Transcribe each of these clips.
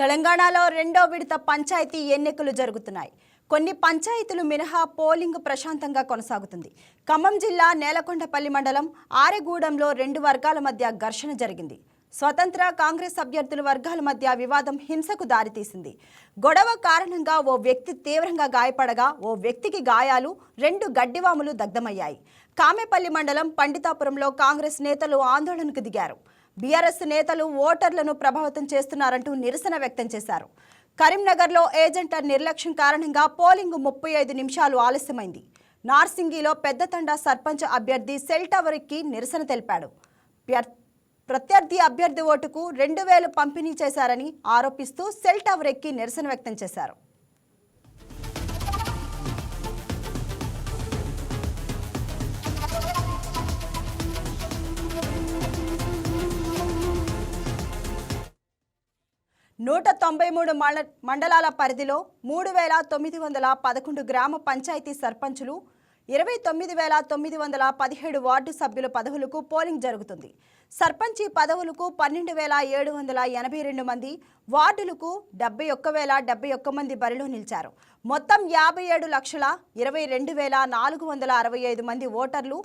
తెలంగాణలో రెండో విడత పంచాయతీ ఎన్నికలు జరుగుతున్నాయి. కొన్ని పంచాయతీలు మినహా పోలింగ్ ప్రశాంతంగా కొనసాగుతుంది. ఖమ్మం జిల్లా నేలకొండపల్లి మండలం ఆరెగూడెంలో రెండు వర్గాల మధ్య ఘర్షణ జరిగింది. స్వతంత్ర కాంగ్రెస్ అభ్యర్థుల వర్గాల మధ్య వివాదం హింసకు దారితీసింది. గొడవ కారణంగా ఓ వ్యక్తి తీవ్రంగా గాయపడగా ఓ వ్యక్తికి గాయాలు రెండు గడ్డివాములు దగ్ధమయ్యాయి. కామేపల్లి మండలం పండితాపురంలో కాంగ్రెస్ నేతలు ఆందోళనకు దిగారు. బీఆర్ఎస్ నేతలు ఓటర్లను ప్రభావితం చేస్తున్నారంటూ నిరసన వ్యక్తం చేశారు. కరీంనగర్లో ఏజెంట్ల నిర్లక్ష్యం కారణంగా పోలింగ్ ముప్పై ఐదు నిమిషాలు ఆలస్యమైంది. నార్సింగిలో పెద్దతండ సర్పంచ్ అభ్యర్థి సెల్ టవర్ నిరసన తెలిపాడు. ప్రత్యర్థి అభ్యర్థి ఓటుకు రెండు వేలు పంపిణీ చేశారని ఆరోపిస్తూ సెల్ టవర్ ఎక్కి నిరసన వ్యక్తం చేశారు. నూట తొంభై మూడు మండలాల పరిధిలో మూడు వేల తొమ్మిది వందల పదకొండు గ్రామ పంచాయతీ సర్పంచులు ఇరవై తొమ్మిది వేల తొమ్మిది వందల పదిహేడు వార్డు సభ్యుల పదవులకు పోలింగ్ జరుగుతుంది. సర్పంచి పదవులకు పన్నెండు వేల ఏడు వందల ఎనభై రెండు మంది వార్డులకు డెబ్బై ఒక్క వేల డెబ్బై ఒక్క మంది బరిలో నిలిచారు. మొత్తం యాభై ఏడు లక్షల ఇరవై రెండు వేల నాలుగు వందల అరవై ఐదు మంది ఓటర్లు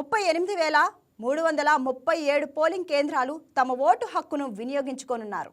ముప్పై ఎనిమిది వేల మూడు వందల ముప్పై ఏడు పోలింగ్ కేంద్రాలు తమ ఓటు హక్కును వినియోగించుకోనున్నారు.